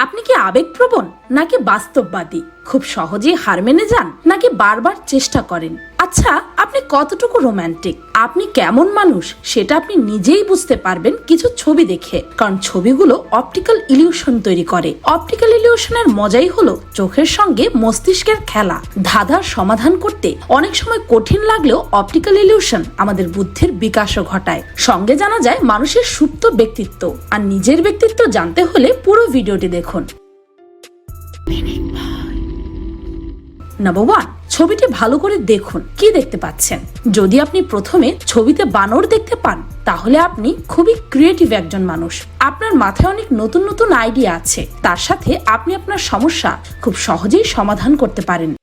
আপনি কি আবেগপ্রবণ নাকি বাস্তববাদী? খুব সহজেই হার মেনে যান নাকি বারবার চেষ্টা করেন? আচ্ছা আপনি কতটুকু রোমান্টিক আপনি কেমন মানুষ? সেটা আপনি নিজেই বুঝতে পারবেন কিছু ছবি দেখে। কারণ ছবিগুলো অপটিক্যাল ইলিউশন তৈরি করে। অপটিক্যাল ইলিউশনের মজাই হলো চোখের সঙ্গে মস্তিষ্কের খেলা। ধাঁধার সমাধান করতে অনেক সময় কঠিন লাগলেও অপটিক্যাল ইলিউশন আমাদের বুদ্ধির বিকাশও ঘটায়। সঙ্গে জানা যায় মানুষের সুপ্ত ব্যক্তিত্ব। আর নিজের ব্যক্তিত্ব জানতে হলে পুরো ভিডিওটি দেখুন। নাম্বার ওয়ান ছবিটি ভালো করে দেখুন। কি দেখতে পাচ্ছেন? যদি আপনি প্রথমে ছবিতে বানর দেখতে পান, তাহলে আপনি খুবই ক্রিয়েটিভ একজন মানুষ। আপনার মাথায় অনেক নতুন নতুন আইডিয়া আছে। তার সাথে আপনি আপনার সমস্যা খুব সহজেই সমাধান করতে পারেন।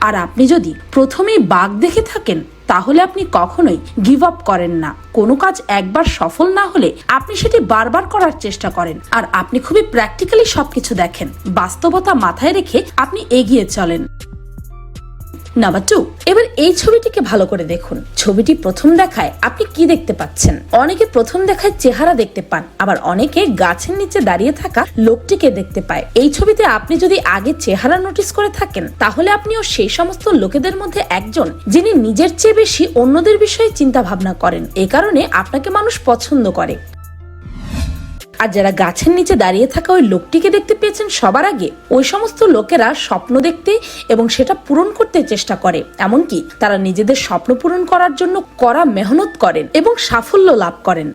আর আপনি যদি প্রথমেই বাঘ দেখে থাকেন, তাহলে আপনি কখনোই গিভ আপ করেন না। কোনো কাজ একবার সফল না হলে আপনি সেটি বারবার করার চেষ্টা করেন। আর আপনি খুবই প্র্যাকটিক্যালি সবকিছু দেখেন। বাস্তবতা মাথায় রেখে আপনি এগিয়ে চলেন। নাম্বার টু এবার এই ছবিটিকে ভালো করে দেখুন। ছবিটি প্রথম দেখায় আপনি কি দেখতে পাচ্ছেন? অনেকে প্রথম দেখায় চেহারা দেখতে পান, আবার অনেকে গাছের নিচে দাঁড়িয়ে থাকা লোকটিকে দেখতে পায়। এই ছবিতে আপনি যদি আগে চেহারা নোটিস করে থাকেন, তাহলে আপনিও সেই সমস্ত লোকেদের মধ্যে একজন যিনি নিজের চেয়ে বেশি অন্যদের বিষয়ে চিন্তা ভাবনা করেন। এ কারণে আপনাকে মানুষ পছন্দ করে। আর যারা গাছের নিচে দাঁড়িয়ে থাকা ওই লোকটিকে দেখতে পেয়েছেন সবার আগে, ওই সমস্ত লোকেরা স্বপ্ন দেখতে এবং সেটা পূরণ করতে চেষ্টা করে। এমনকি তারা নিজেদের স্বপ্ন পূরণ করার জন্য কড়া মেহনত করেন এবং সাফল্য লাভ করেন।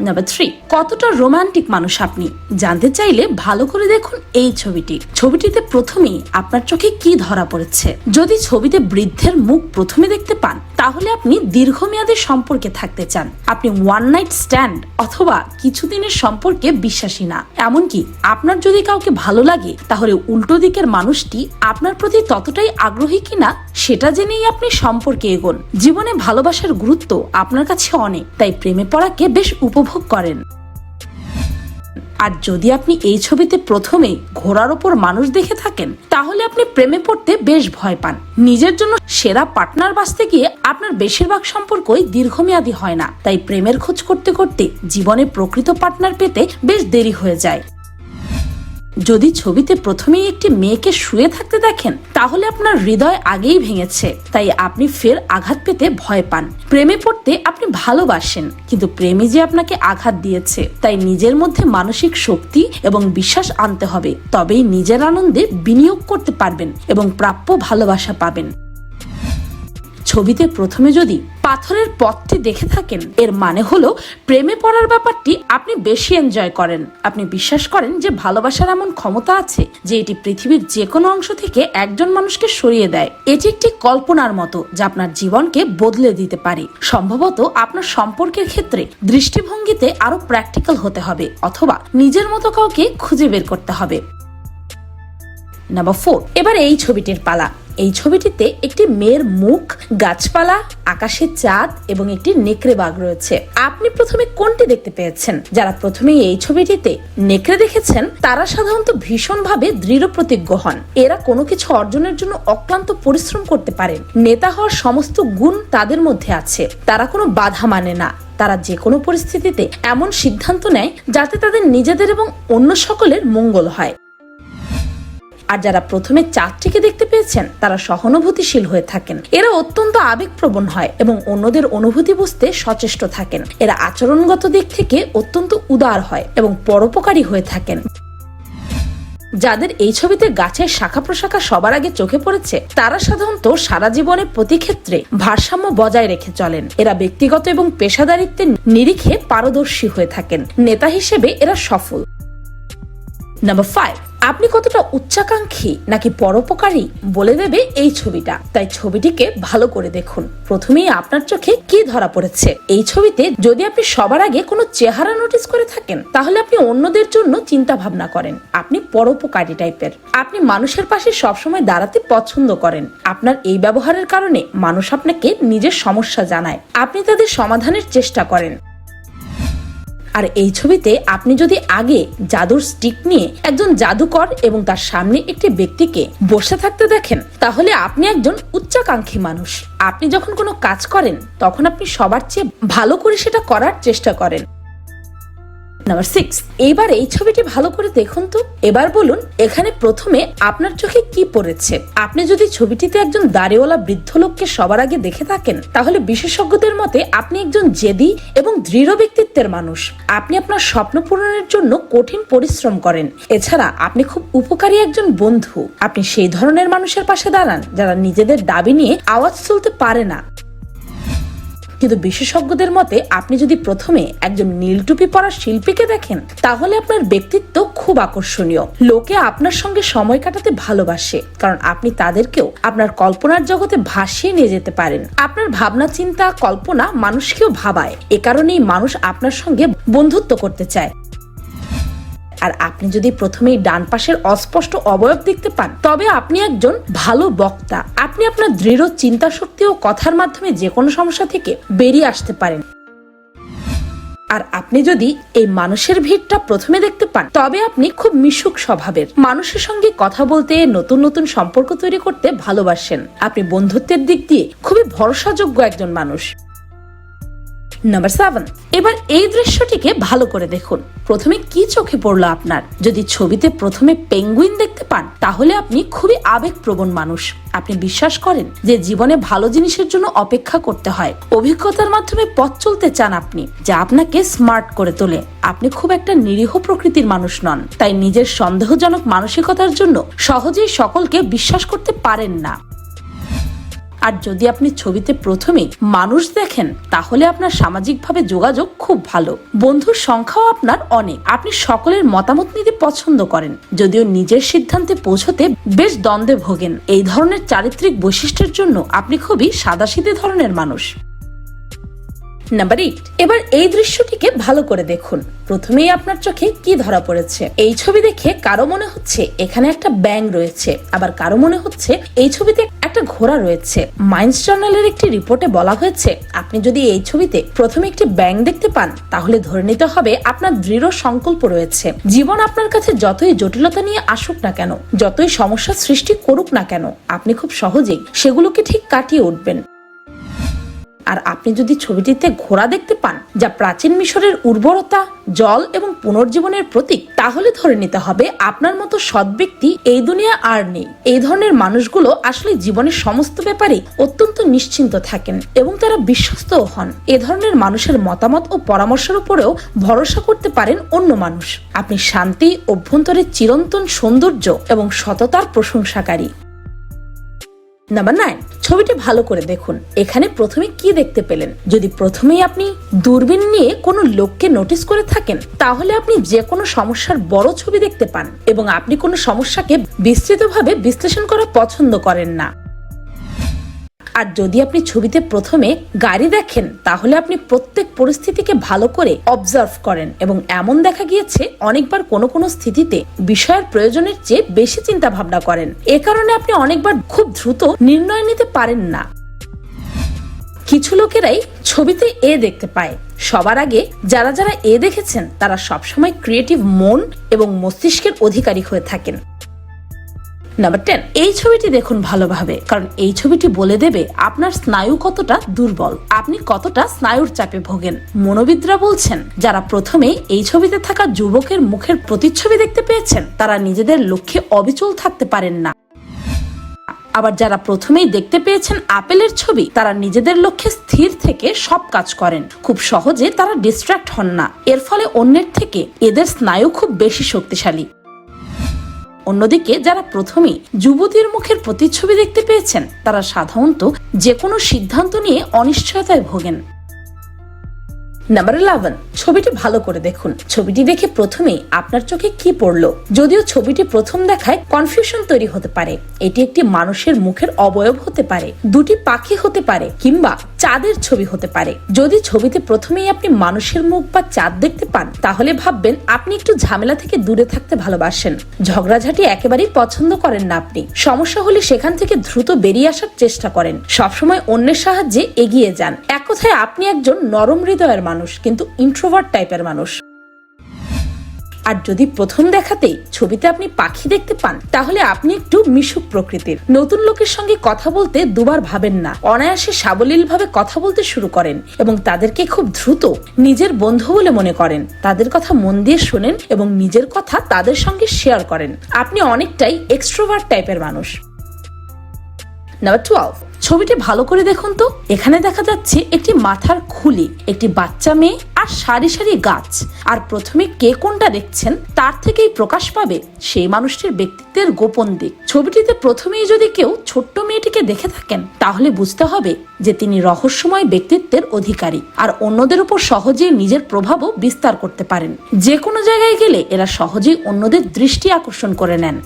নাম্বার থ্রি কতটা রোমান্টিক মানুষ আপনি? জানতে চাইলে ভালো করে দেখুন এই ছবিটি। ছবিটিতে প্রথমেই আপনার চোখে কি ধরা পড়েছে? যদি ছবিতে বৃদ্ধের মুখ প্রথমে দেখতে পান তাহলে আপনি দীর্ঘমেয়াদী সম্পর্কে থাকতে চান। আপনি ওয়ান নাইট স্ট্যান্ড অথবা কিছুদিনের সম্পর্কে বিশ্বাসী না। এমনকি আপনার যদি কাউকে ভালো লাগে, তাহলে উল্টো দিকের মানুষটি আপনার প্রতি ততটাই আগ্রহী কিনা, সেটা জেনেই আপনি সম্পর্কে এগোন। জীবনে ভালোবাসার গুরুত্ব আপনার কাছে অনেক, তাই প্রেমে পড়াকে বেশ উপভোগ করেন। আর যদি আপনি এই ছবিতে প্রথমে ঘোড়ার ওপর মানুষ দেখে থাকেন, তাহলে আপনি প্রেমে পড়তে বেশ ভয় পান। নিজের জন্য সেরা পার্টনার বাঁচতে গিয়ে আপনার বেশিরভাগ সম্পর্কই দীর্ঘমেয়াদী হয় না। তাই প্রেমের খোঁজ করতে করতে জীবনে প্রকৃত পার্টনার পেতে বেশ দেরি হয়ে যায়। যদি ছবিতে প্রথমেই একটি মেয়েকে শুয়ে থাকতে দেখেন, তাহলে আপনার হৃদয় আগেই ভেঙেছে। তাই আপনি ফের আঘাত পেতে ভয় পান। প্রেমে পড়তে আপনি ভালোবাসেন, কিন্তু প্রেমে যে আপনাকে আঘাত দিয়েছে, তাই নিজের মধ্যে মানসিক শক্তি এবং বিশ্বাস আনতে হবে। তবেই নিজের আনন্দে বিনিয়োগ করতে পারবেন এবং প্রাপ্য ভালোবাসা পাবেন। ছবিতে প্রথমে যদি পাথরের পথটি দেখে থাকেন, এর মানে হলো প্রেমে পড়ার ব্যাপারটি আপনি বেশি এনজয় করেন। আপনি বিশ্বাস করেন যে ভালোবাসার এমন ক্ষমতা আছে যে এটি পৃথিবীর যে কোনো অংশ থেকে একজন মানুষকে সরিয়ে দেয়। এটি একটি কল্পনার মতো যা আপনার জীবনকে বদলে দিতে পারে। সম্ভবত আপনার সম্পর্কের ক্ষেত্রে দৃষ্টিভঙ্গিতে আরও প্র্যাকটিক্যাল হতে হবে, অথবা নিজের মতো কাউকে খুঁজে বের করতে হবে। নাম্বার ফোর এবার এই ছবিটির পালা। এই ছবিটিতে একটি মেয়ের মুখ, গাছপালা, আকাশের চাঁদ এবং একটি নেকড়ে বাঘ রয়েছে। আপনি প্রথমে কোনটি দেখতে পেয়েছেন? যারা প্রথমে এই ছবিটিতে নেকড়ে দেখেছেন, তারা সাধারণত ভীষণভাবে দৃঢ় প্রতিজ্ঞ হন। এরা কোনো কিছু অর্জনের জন্য অক্লান্ত পরিশ্রম করতে পারেন নেতা হওয়ার সমস্ত গুণ তাদের মধ্যে আছে। তারা কোনো বাধা মানে না। তারা যে কোনো পরিস্থিতিতে এমন সিদ্ধান্ত নেয় যাতে তাদের নিজেদের এবং অন্য সকলের মঙ্গল হয়। আর যারা প্রথমে চাঁদটিকে দেখতে পেয়েছেন, তারা সহানুভূতিশীল হয়ে থাকেন। এরা অত্যন্ত আবেগপ্রবণ হয় এবং অন্যদের অনুভূতি বুঝতে সচেষ্ট থাকেন। এরা আচরণগত দিক থেকে অত্যন্ত উদার হয় এবং পরোপকারী হয়ে থাকেন। যাদের এই ছবিতে গাছের শাখা প্রশাখা সবার আগে চোখে পড়েছে, তারা সাধারণত সারা জীবনে প্রতি ক্ষেত্রে ভারসাম্য বজায় রেখে চলেন। এরা ব্যক্তিগত এবং পেশাদারিত্বের নিরিখে পারদর্শী হয়ে থাকেন। নেতা হিসেবে এরা সফল। নাম্বার ফাইভ আপনি কতটা উচ্চাকাঙ্ক্ষী নাকি পরোপকারী বলে দেবে এই ছবিটা। তাই ছবিটিকে ভালো করে দেখুন। প্রথমেই আপনার চোখে কি ধরা পড়েছে? এই ছবিতে যদি আপনি সবার আগে কোনো চেহারা নোটিস করে থাকেন, তাহলে আপনি অন্যদের জন্য চিন্তা ভাবনা করেন। আপনি পরোপকারী টাইপের। আপনি মানুষের পাশে সবসময় দাঁড়াতে পছন্দ করেন। আপনার এই ব্যবহারের কারণে মানুষ আপনাকে নিজের সমস্যা জানায়। আপনি তাদের সমাধানের চেষ্টা করেন। আর এই ছবিতে আপনি যদি আগে জাদুর স্টিক নিয়ে একজন জাদুকর এবং তার সামনে একটি ব্যক্তিকে বসে থাকতে দেখেন, তাহলে আপনি একজন উচ্চাকাঙ্ক্ষী মানুষ। আপনি যখন কোনো কাজ করেন, তখন আপনি সবার চেয়ে ভালো করে সেটা করার চেষ্টা করেন। নাম্বার সিক্স এবার এই ছবিটি ভালো করে দেখুন তো। এবার বলুন, এখানে প্রথমে আপনার চোখে কি পড়েছে? আপনি যদি ছবিটিতে একজন দাড়িওয়ালা বৃদ্ধ লোককে সবার আগে দেখে থাকেন, তাহলে বিশেষজ্ঞদের মতে আপনি একজন জেদি এবং দৃঢ় ব্যক্তিত্বের মানুষ। আপনি আপনার স্বপ্ন পূরণের জন্য কঠিন পরিশ্রম করেন। এছাড়া আপনি খুব উপকারী একজন বন্ধু। আপনি সেই ধরনের মানুষের পাশে দাঁড়ান, যারা নিজেদের দাবি নিয়ে আওয়াজ তুলতে পারে না। কিন্তু বিশেষজ্ঞদের মতে আপনি যদি প্রথমে একজন নীল টুপি পরা শিল্পীকে দেখেন, তাহলে আপনার ব্যক্তিত্ব খুব আকর্ষণীয়। লোকে আপনার সঙ্গে সময় কাটাতে ভালোবাসে, কারণ আপনি তাদেরকেও আপনার কল্পনার জগতে ভাসিয়ে নিয়ে যেতে পারেন। আপনার ভাবনা, চিন্তা, কল্পনা মানুষকেও ভাবায়। এ কারণেই মানুষ আপনার সঙ্গে বন্ধুত্ব করতে চায়। আর আপনি যদি প্রথমেই ডান পাশের অস্পষ্ট অবয়ব দেখতে পান, তবে আপনি একজন ভালো বক্তা। আপনি আপনার দৃঢ় চিন্তা শক্তি ও কথার মাধ্যমে যে কোনো সমস্যা থেকে বেরিয়ে আসতে পারেন। আর আপনি যদি এই মানুষের ভিড়টা প্রথমে দেখতে পান, তবে আপনি খুব মিশুক স্বভাবের। মানুষের সঙ্গে কথা বলতে, নতুন নতুন সম্পর্ক তৈরি করতে ভালোবাসেন। আপনি বন্ধুত্বের দিক দিয়ে খুবই ভরসাযোগ্য একজন মানুষ। নাম্বার সেভেন এবার এই দৃশ্যটিকে ভালো করে দেখুন। প্রথমে কি চোখে পড়ল আপনার? যদি ছবিতে প্রথমে পেঙ্গুইন দেখতে পান, তাহলে আপনি খুবই আবেগপ্রবণ মানুষ। আপনি বিশ্বাস করেন যে জীবনে ভালো জিনিসের জন্য অপেক্ষা করতে হয়। অভিজ্ঞতার মাধ্যমে পথ চলতে চান আপনি, যা আপনাকে স্মার্ট করে তোলে। আপনি খুব একটা নিরীহ প্রকৃতির মানুষ নন, তাই নিজের সন্দেহজনক মানসিকতার জন্য সহজেই সকলকে বিশ্বাস করতে পারেন না। আর যদি আপনি ছবিতে প্রথমেই মানুষ দেখেন, তাহলে আপনার সামাজিকভাবে যোগাযোগ খুব ভালো। বন্ধুর সংখ্যাও আপনার অনেক। আপনি সকলের মতামত নিতে পছন্দ করেন। যদিও নিজের সিদ্ধান্তে পৌঁছতে বেশ দ্বন্দ্বে ভোগেন। এই ধরনের চারিত্রিক বৈশিষ্ট্যের জন্য আপনি খুবই সাদাসিধে ধরনের মানুষ। নাম্বার এইট এবার এই দৃশ্যটিকে ভালো করে দেখুন। প্রথমেই আপনার চোখে কি ধরা পড়েছে? এই ছবি দেখে কারও মনে হচ্ছে এখানে একটা ব্যাং রয়েছে। আবার কারও মনে হচ্ছে এই ছবিতে একটা ঘোড়া রয়েছে। মাইন্স জার্নালের একটি রিপোর্টে বলা হয়েছে, আপনি যদি এই ছবিতে প্রথমে একটি ব্যাং দেখতে পান, তাহলে ধরে নিতে হবে আপনার দৃঢ় সংকল্প রয়েছে। জীবন আপনার কাছে যতই জটিলতা নিয়ে আসুক না কেন, যতই সমস্যা সৃষ্টি করুক না কেন, আপনি খুব সহজেই সেগুলোকে ঠিক কাটিয়ে উঠবেন। আর আপনি যদি ছবিটিতে ঘোড়া দেখতে পান, যা প্রাচীন মিশরের উর্বরতা, জল এবং পুনর্জীবনের প্রতীক, তাহলে ধরে নিতে হবে আপনার মতো সৎ ব্যক্তি এই দুনিয়া আর নেই। এই ধরনের মানুষগুলো আসলে জীবনের সমস্ত ব্যাপারে অত্যন্ত নিশ্চিন্ত থাকেন এবং তারা বিশ্বস্তও হন। এ ধরনের মানুষের মতামত ও পরামর্শের উপরেও ভরসা করতে পারেন অন্য মানুষ। আপনি শান্তি, অভ্যন্তরে চিরন্তন সৌন্দর্য এবং সততার প্রশংসাকারী। নাম্বার নাইন ছবিটি ভালো করে দেখুন। এখানে প্রথমে কি দেখতে পেলেন? যদি প্রথমেই আপনি দূরবীন নিয়ে কোনো লোককে নোটিস করে থাকেন, তাহলে আপনি যে কোনো সমস্যার বড় ছবি দেখতে পান এবং আপনি কোনো সমস্যাকে বিস্তৃতভাবে বিশ্লেষণ করা পছন্দ করেন না। আর যদি আপনি ছবিতে প্রথমে গাড়ি দেখেন, তাহলে আপনি প্রত্যেক পরিস্থিতিকে ভালো করে অবজার্ভ করেন এবং এমন দেখা গিয়েছে, অনেকবার কোনো কোনো স্থিতিতে বিষয়ের প্রয়োজনের চেয়ে বেশি চিন্তা ভাবনা করেন। এ কারণে আপনি অনেকবার খুব দ্রুত নির্ণয় নিতে পারেন না। কিছু লোকেরাই ছবিতে এ দেখতে পায়। সবার আগে যারা যারা এ দেখেছেন, তারা সবসময় ক্রিয়েটিভ মন এবং মস্তিষ্কের অধিকারী হয়ে থাকেন। নাম্বার টেন এই ছবিটি দেখুন ভালোভাবে, কারণ এই ছবিটি বলে দেবে আপনার স্নায়ু কতটা দুর্বল। আপনি কতটা স্নায়ুর চাপে ভোগেন। মনোবিদরা বলছেন, যারা প্রথমে এই ছবিতে থাকা যুবকের মুখের প্রতিচ্ছবি দেখতে পেয়েছেন, তারা নিজেদের লক্ষ্যে অবিচল থাকতে পারেন না। আবার যারা প্রথমেই দেখতে পেয়েছেন আপেলের ছবি, তারা নিজেদের লক্ষ্যে স্থির থেকে সব কাজ করেন। খুব সহজে তারা ডিস্ট্রাক্ট হন না। এর ফলে অন্যের থেকে এদের স্নায়ু খুব বেশি শক্তিশালী। অন্যদিকে যারা প্রথমেই যুবতীর মুখের প্রতিচ্ছবি দেখতে পেয়েছেন, তারা সাধারণত যে কোনো সিদ্ধান্ত নিয়ে অনিশ্চয়তায় ভোগেন। নাম্বার ইলেভেন ছবিটি ভালো করে দেখুন। ছবিটি দেখে প্রথমেই আপনার চোখে কি পড়ল? যদিও ছবিটি প্রথম দেখায় কনফিউশন তৈরি হতে পারে। এটি একটি মানুষের মুখের অবয়ব হতে পারে, দুটি পাখি হতে পারে, কিংবা চাঁদের ছবি হতে পারে। যদি ছবিতে প্রথমেই আপনি মানুষের মুখ বা চাঁদ দেখতে পান, তাহলে ভাববেন আপনি একটু ঝামেলা থেকে দূরে থাকতে ভালোবাসেন। ঝগড়াঝাটি একেবারেই পছন্দ করেন না আপনি। সমস্যা হলে সেখান থেকে দ্রুত বেরিয়ে আসার চেষ্টা করেন। সবসময় অন্যের সাহায্যে এগিয়ে যান। এক কথায় আপনি একজন নরম হৃদয়ের মানুষ। কিন্তু ইন্ট্রোভার্ট টাইপের মানুষ। আর যদি প্রথম দেখাতেই ছবিতে আপনি পাখি দেখতে পান, তাহলে আপনি একটু মিশুক প্রকৃতির। নতুন লোকের সঙ্গে কথা বলতে দুবার ভাবেন না। অনায়াসে সাবলীল ভাবে কথা বলতে শুরু করেন এবং তাদেরকে খুব দ্রুত নিজের বন্ধু বলে মনে করেন। তাদের কথা মন দিয়ে শোনেন এবং নিজের কথা তাদের সঙ্গে শেয়ার করেন। আপনি অনেকটাই এক্সট্রোভার্ট টাইপের মানুষ। নাম্বার টুয়েলভ ছবিটি ভালো করে দেখুন তো। এখানে দেখা যাচ্ছে একটি মাথার খুলি, একটি বাচ্চা মেয়ে আর সারি সারি গাছ। আর প্রথমে কে কোনটা দেখছেন, তার থেকেই প্রকাশ পাবে সেই মানুষটির ব্যক্তিত্বের গোপন দিক। ছবিটিতে প্রথমেই যদি কেউ ছোট্ট মেয়েটিকে দেখে থাকেন, তাহলে বুঝতে হবে যে তিনি রহস্যময় ব্যক্তিত্বের অধিকারী। আর অন্যদের উপর সহজেই নিজের প্রভাবও বিস্তার করতে পারেন। যে কোনো জায়গায় গেলে এরা সহজেই অন্যদের দৃষ্টি আকর্ষণ করে নেন।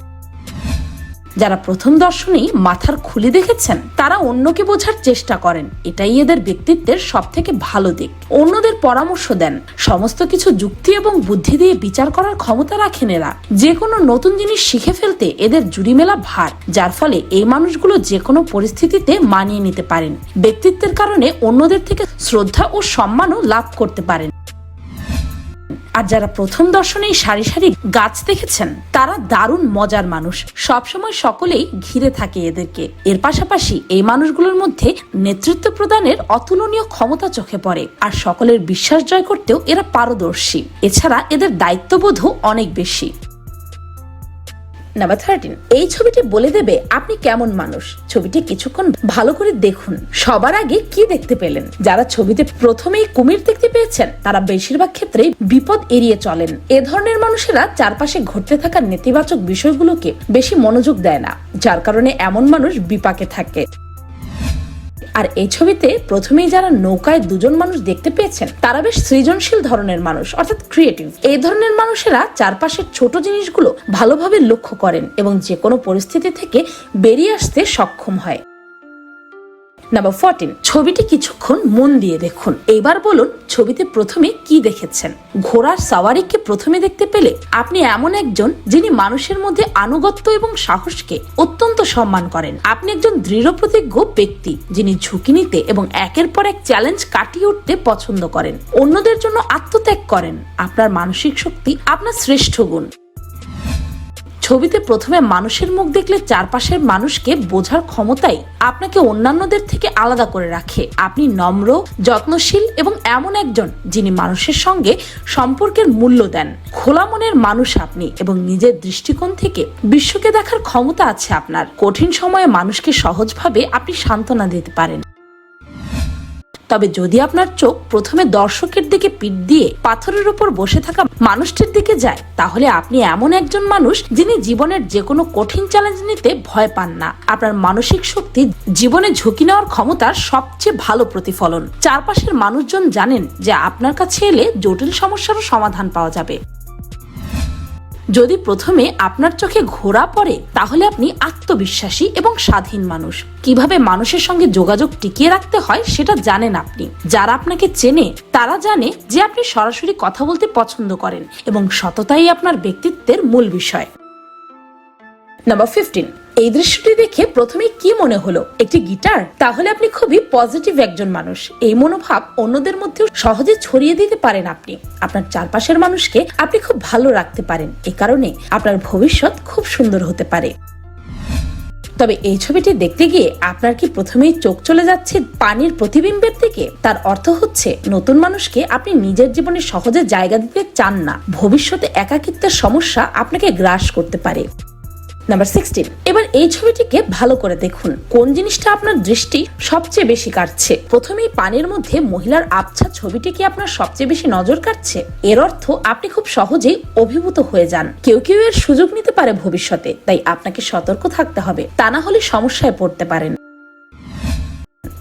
যারা প্রথম দর্শনেই মাথার খুলে দেখেছেন, তারা অন্যকে বোঝার চেষ্টা করেন। এটাই এদের ব্যক্তিত্বের সব থেকে ভালো দিক। অন্যদের পরামর্শ দেন। সমস্ত কিছু যুক্তি এবং বুদ্ধি দিয়ে বিচার করার ক্ষমতা রাখেন এরা। যে কোনো নতুন জিনিস শিখে ফেলতে এদের জুড়ি মেলা ভার, যার ফলে এই মানুষগুলো যে কোনো পরিস্থিতিতে মানিয়ে নিতে পারেন। ব্যক্তিত্বের কারণে অন্যদের থেকে শ্রদ্ধা ও সম্মানও লাভ করতে পারেন। আর যারা প্রথম দর্শনেই সারি সারি গাছ দেখেছেন, তারা দারুণ মজার মানুষ। সবসময় সকলেই ঘিরে থাকে এদেরকে। এর পাশাপাশি এই মানুষগুলোর মধ্যে নেতৃত্ব প্রদানের অতুলনীয় ক্ষমতা চোখে পড়ে আর সকলের বিশ্বাস জয় করতেও এরা পারদর্শী। এছাড়া এদের দায়িত্ববোধও অনেক বেশি। নাম্বার থার্টিন এই ছবিটি বলে দেবে আপনি কেমন মানুষ। ছবিটি কিছুক্ষণ ভালো করে দেখুন। সবার আগে কি দেখতে পেলেন? যারা ছবিতে প্রথমেই কুমির দেখতে পেয়েছেন, তারা বেশিরভাগ ক্ষেত্রে বিপদ এড়িয়ে চলেন। এ ধরনের মানুষেরা চারপাশে ঘটতে থাকা নেতিবাচক বিষয়গুলোকে বেশি মনোযোগ দেয় না, যার কারণে এমন মানুষ বিপাকে থাকে। আর এই ছবিতে প্রথমেই যারা নৌকায় দুজন মানুষ দেখতে পেয়েছেন, তারা বেশ সৃজনশীল ধরনের মানুষ, অর্থাৎ ক্রিয়েটিভ এই ধরনের মানুষেরা চারপাশের ছোট জিনিসগুলো ভালোভাবে লক্ষ্য করেন এবং যে কোনো পরিস্থিতি থেকে বেরিয়ে আসতে সক্ষম হয়। নাম্বার ফোরটিন ছবিটি কিছুক্ষণ মন দিয়ে দেখুন। এবার বলুন, ছবিতে প্রথমে কি দেখেছেন? ঘোড়ার সাওয়ারিকে প্রথমে দেখতে পেলে আপনি এমন একজন যিনি মানুষের মধ্যে আনুগত্য এবং সাহসকে অত্যন্ত সম্মান করেন। আপনি একজন দৃঢ় প্রতিজ্ঞ ব্যক্তি যিনি ঝুঁকি নিতে এবং একের পর এক চ্যালেঞ্জ কাটিয়ে উঠতে পছন্দ করেন। অন্যদের জন্য আত্মত্যাগ করেন। আপনার মানসিক শক্তি আপনার শ্রেষ্ঠ গুণ। ছবিতে প্রথমে মানুষের মুখ দেখলে চারপাশের মানুষকে বোঝার ক্ষমতাই আপনাকে অন্যান্যদের থেকে আলাদা করে রাখে। আপনি নম্র, যত্নশীল এবং এমন একজন যিনি মানুষের সঙ্গে সম্পর্কের মূল্য দেন। খোলা মনের মানুষ আপনি এবং নিজের দৃষ্টিকোণ থেকে বিশ্বকে দেখার ক্ষমতা আছে আপনার। কঠিন সময়ে মানুষকে সহজভাবে আপনি সান্ত্বনা দিতে পারেন। তবে যদি আপনার চোখ প্রথমে দর্শকের দিকে পিঠ দিয়ে পাথরের উপর বসে থাকা মানুষটির দিকে যায়, তাহলে আপনি এমন একজন মানুষ যিনি জীবনের যে কোনো কঠিন চ্যালেঞ্জ নিতে ভয় পান না। আপনার মানসিক শক্তি জীবনে ঝুঁকি নেওয়ার ক্ষমতার সবচেয়ে ভালো প্রতিফলন। চারপাশের মানুষজন জানেন যে আপনার কাছে এলে জটিল সমস্যারও সমাধান পাওয়া যাবে। যদি প্রথমে আপনার চোখে ঘোরা পড়ে, তাহলে আপনি আত্মবিশ্বাসী এবং স্বাধীন মানুষ। কীভাবে মানুষের সঙ্গে যোগাযোগ টিকিয়ে রাখতে হয়, সেটা জানেন আপনি। যারা আপনাকে চেনে, তারা জানে যে আপনি সরাসরি কথা বলতে পছন্দ করেন এবং সততাই আপনার ব্যক্তিত্বের মূল বিষয়। নাম্বার ফিফটিন এই দৃশ্যটি দেখে প্রথমে কি মনে হলো? একটি গিটার? তাহলে আপনি খুবই পজিটিভ একজন মানুষ। এই মনোভাব অন্যদের মধ্যেও সহজে ছড়িয়ে দিতে পারেন আপনি। আপনার চারপাশের মানুষকে আপনি খুব ভালো রাখতে পারেন। এ কারণে আপনার ভবিষ্যৎ খুব সুন্দর হতে পারে। তবে এই ছবিটি দেখতে গিয়ে আপনার কি প্রথমেই চোখ চলে যাচ্ছে পানির প্রতিবিম্বের দিকে? তার অর্থ হচ্ছে নতুন মানুষকে আপনি নিজের জীবনে সহজে জায়গা দিতে চান না। ভবিষ্যতে একাকিত্বের সমস্যা আপনাকে গ্রাস করতে পারে। নাম্বার সিক্সটিন এবার এই ছবিটিকে ভালো করে দেখুন। কোন জিনিসটা আপনার দৃষ্টি সবচেয়ে বেশি কাটছে প্রথমেই পানির মধ্যে মহিলার আবছা ছবিটি কি আপনার সবচেয়ে বেশি নজর কাটছে এর অর্থ আপনি খুব সহজেই অভিভূত হয়ে যান। কেউ কেউ এর সুযোগ নিতে পারে ভবিষ্যতে, তাই আপনাকে সতর্ক থাকতে হবে। তা না হলে সমস্যায় পড়তে পারেন।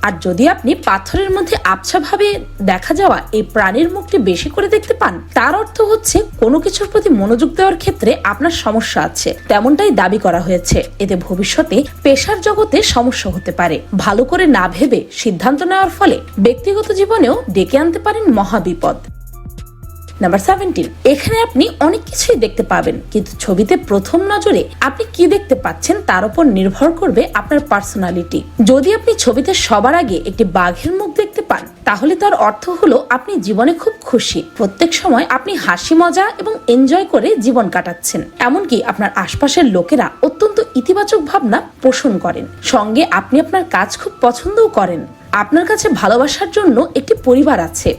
আর যদি আপনি পাথরের মধ্যে আবছাভাবে দেখা যাওয়া এই প্রাণীর মুখটি বেশি করে দেখতে পান, তার অর্থ হচ্ছে কোনো কিছুর প্রতি মনোযোগ দেওয়ার ক্ষেত্রে আপনার সমস্যা আছে। তেমনটাই দাবি করা হয়েছে। এতে ভবিষ্যতে পেশার জগতে সমস্যা হতে পারে। ভালো করে না ভেবে সিদ্ধান্ত নেওয়ার ফলে ব্যক্তিগত জীবনেও ডেকে আনতে পারেন মহাবিপদ। নাম্বার সেভেন্টিন এখানে আপনি অনেক কিছুই দেখতে পাবেন, কিন্তু ছবিতে প্রথম নজরে আপনি কি দেখতে পাচ্ছেন তার উপর নির্ভর করবে আপনার পার্সোনালিটি যদি আপনি ছবিতে সবার আগে একটি বাঘের মুখ দেখতে পান, তাহলে তার অর্থ হলো আপনি জীবনে খুব খুশি। প্রত্যেক সময় আপনি হাসি, মজা এবং এনজয় করে জীবন কাটাচ্ছেন। এমনকি আপনার আশপাশের লোকেরা অত্যন্ত ইতিবাচক ভাবনা পোষণ করেন। সঙ্গে আপনি আপনার কাজ খুব পছন্দও করেন। আপনার কাছে ভালোবাসার জন্য একটি পরিবার আছে।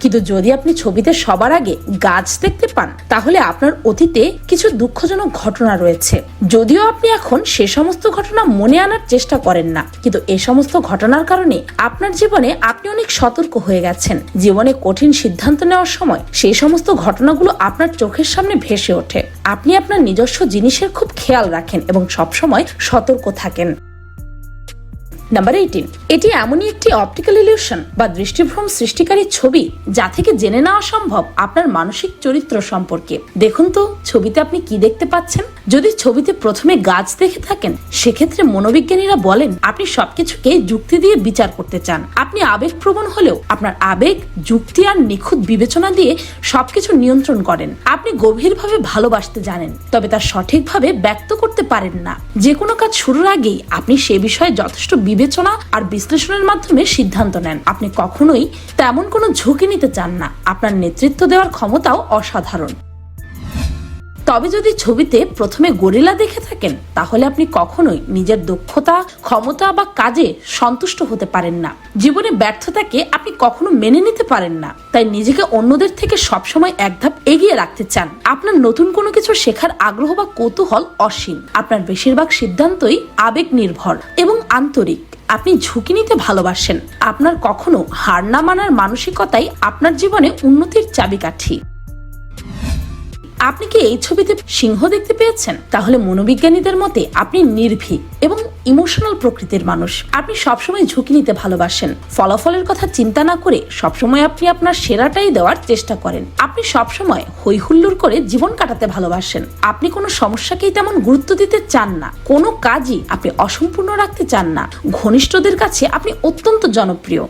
কিন্তু যদি আপনি ছবিতে সবার আগে গাছ দেখতে পান, তাহলে আপনার অতীতে কিছু দুঃখজনক ঘটনা রয়েছে। যদিও আপনি এখন সে সমস্ত ঘটনা মনে আনার চেষ্টা করেন না, কিন্তু এ সমস্ত ঘটনার কারণে আপনার জীবনে আপনি অনেক সতর্ক হয়ে গেছেন। জীবনে কঠিন সিদ্ধান্ত নেওয়ার সময় সেই সমস্ত ঘটনাগুলো আপনার চোখের সামনে ভেসে ওঠে। আপনি আপনার নিজস্ব জিনিসের খুব খেয়াল রাখেন এবং সবসময় সতর্ক থাকেন। নাম্বার এইটিন এটি এমনই একটি অপটিক্যাল ইলিউশন বা দৃষ্টিভ্রম সৃষ্টিকারী ছবি যা থেকে জেনে নেওয়া সম্ভব আপনার মানসিক চরিত্র সম্পর্কে। দেখুন তো, ছবিতে আপনি কি দেখতে পাচ্ছেন? যদি ছবিতে প্রথমে গাছ দেখে থাকেন, সেক্ষেত্রে মনোবিজ্ঞানীরা বলেন আপনি সবকিছুকে যুক্তি দিয়ে বিচার করতে চান। আপনি আবেগপ্রবণ হলেও আপনার আবেগ, যুক্তি আর নিখুঁত বিবেচনা দিয়ে সবকিছু নিয়ন্ত্রণ করেন। আপনি গভীরভাবে ভালোবাসতে জানেন, তবে তা সঠিকভাবে ব্যক্ত করতে পারেন না। যে কোনো কাজ শুরুর আগেই আপনি সে বিষয়ে যথেষ্ট বিবেচনা আর বিশ্লেষণের মাধ্যমে সিদ্ধান্ত নেন। আপনি কখনোই তেমন কোনো ঝুঁকি নিতে চান না। আপনার নেতৃত্ব দেওয়ার ক্ষমতাও অসাধারণ। তবে যদি ছবিতে প্রথমে গরিলা দেখে থাকেন, তাহলে আপনি কখনোই নিজের দক্ষতা, ক্ষমতা বা কাজে সন্তুষ্ট হতে পারেন না। জীবনে ব্যর্থতাকে আপনি কখনো মেনে নিতে পারেন না। তাই নিজেকে অন্যদের থেকে সবসময় এক ধাপ এগিয়ে রাখতে চান। আপনার নতুন কোনো কিছু শেখার আগ্রহ বা কৌতূহল অসীম। আপনার বেশিরভাগ সিদ্ধান্তই আবেগ নির্ভর এবং আন্তরিক। আপনি ঝুঁকি নিতে ভালোবাসেন। আপনার কখনো হার না মানার মানসিকতাই আপনার জীবনে উন্নতির চাবিকাঠি। আপনি কি এই ছবিতে সিংহ দেখতে পেয়েছেন? তাহলে মনোবিজ্ঞানীদের মতে আপনি নির্ভীক এবং ইমোশনাল প্রকৃতির মানুষ। আপনি সবসময় ঝুঁকি নিতে ভালোবাসেন। ফলাফলের কথা চিন্তা না করে সবসময় আপনি আপনার সেরাটাই দেওয়ার চেষ্টা করেন। আপনি সবসময় হই হুল্লোড় করে জীবন কাটাতে ভালোবাসেন। আপনি কোনো সমস্যাকেই তেমন গুরুত্ব দিতে চান না। কোনো কাজই আপনি অসম্পূর্ণ রাখতে চান না। ঘনিষ্ঠদের কাছে আপনি অত্যন্ত জনপ্রিয়।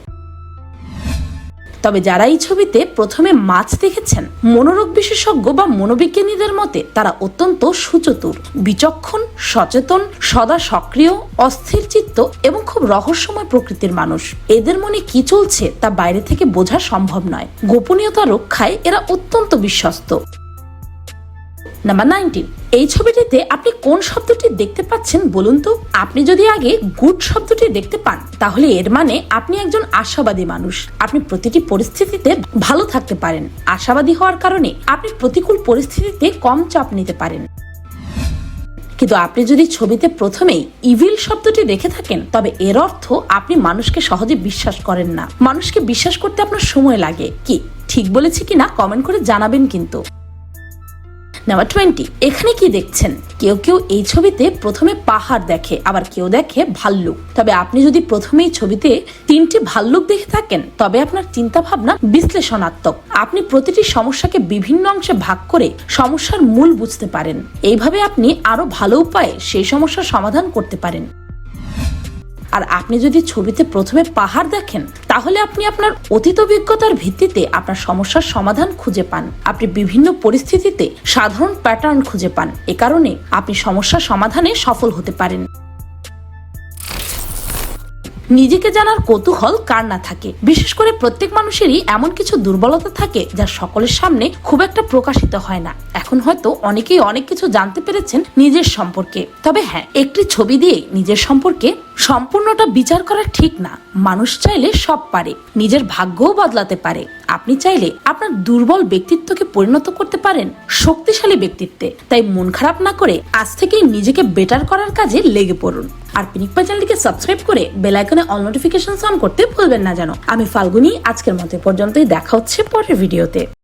তবে যারা এই ছবিতে প্রথমে মাছ দেখেছেন, মনোরোগ বিশেষজ্ঞ বা মনোবিজ্ঞানীদের মতে তারা অত্যন্ত সুচতুর, বিচক্ষণ, সচেতন, সদা সক্রিয়, অস্থির চিত্ত এবং খুব রহস্যময় প্রকৃতির মানুষ। এদের মনে কি চলছে তা বাইরে থেকে বোঝা সম্ভব নয়। গোপনীয়তা রক্ষায় এরা অত্যন্ত বিশ্বস্ত। নাম্বার নাইনটিন এই ছবিটিতে আপনি কোন শব্দটি দেখতে পাচ্ছেন বলুন তো? আপনি যদি আগে গুড শব্দটি দেখতে পান, তাহলে এর মানে আপনি একজন আশাবাদী মানুষ। আপনি প্রতিটি পরিস্থিতিতে ভালো থাকতে পারেন। আশাবাদী হওয়ার কারণে আপনি প্রতিকূল পরিস্থিতিতে কম চাপ নিতে পারেন। কিন্তু আপনি যদি ছবিতে প্রথমেই ইভিল শব্দটি দেখে থাকেন, তবে এর অর্থ আপনি মানুষকে সহজে বিশ্বাস করেন না। মানুষকে বিশ্বাস করতে আপনার সময় লাগে। কি, ঠিক বলেছি কিনা? কমেন্ট করে জানাবেন কিন্তু। নাম্বার টোয়েন্টি এখানে কি দেখছেন? কেউ কেউ এই ছবিতে প্রথমে পাহাড় দেখে, আবার কেউ দেখে ভাল্লুক। তবে আপনি যদি প্রথমেই ছবিতে তিনটি ভাল্লুক দেখে থাকেন, তবে আপনার চিন্তা ভাবনা বিশ্লেষণাত্মক। আপনি প্রতিটি সমস্যাকে বিভিন্ন অংশে ভাগ করে সমস্যার মূল বুঝতে পারেন। এইভাবে আপনি আরও ভালো উপায়ে সেই সমস্যার সমাধান করতে পারেন। আর আপনি যদি ছবিতে প্রথমে পাহাড় দেখেন, তাহলে আপনি আপনার অতীত অভিজ্ঞতার ভিত্তিতে আপনার সমস্যার সমাধান খুঁজে পান। আপনি বিভিন্ন পরিস্থিতিতে সাধারণ প্যাটার্ন খুঁজে পান। এ কারণে আপনি সমস্যার সমাধানে সফল হতে পারেন। নিজেকে জানার কৌতূহল কার না থাকে। বিশেষ করে প্রত্যেক মানুষেরই এমন কিছু দুর্বলতা থাকে যা সকলের সামনে খুব একটা প্রকাশিত হয় না। এখন হয়তো অনেকেই অনেক কিছু জানতে পেরেছেন নিজের সম্পর্কে। তবে হ্যাঁ একটি ছবি দিয়ে নিজের সম্পর্কে সম্পূর্ণটা বিচার করা ঠিক না। মানুষ চাইলে সব পারে, নিজের ভাগ্যও বদলাতে পারে। আপনি চাইলে আপনার দুর্বল ব্যক্তিত্বকে পরিণত করতে পারেন শক্তিশালী ব্যক্তিত্বে। তাই মন খারাপ না করে আজ থেকেই নিজেকে বেটার করার কাজে লেগে পড়ুন। আর পিনিকপা চ্যানেলটিকে সাবস্ক্রাইব করে বেল আইকনে অল নোটিফিকেশন অন করতে ভুলবেন না যেন। আমি ফাল্গুনি, আজকের মতে পর্যন্তই, দেখা হচ্ছে পরের ভিডিওতে।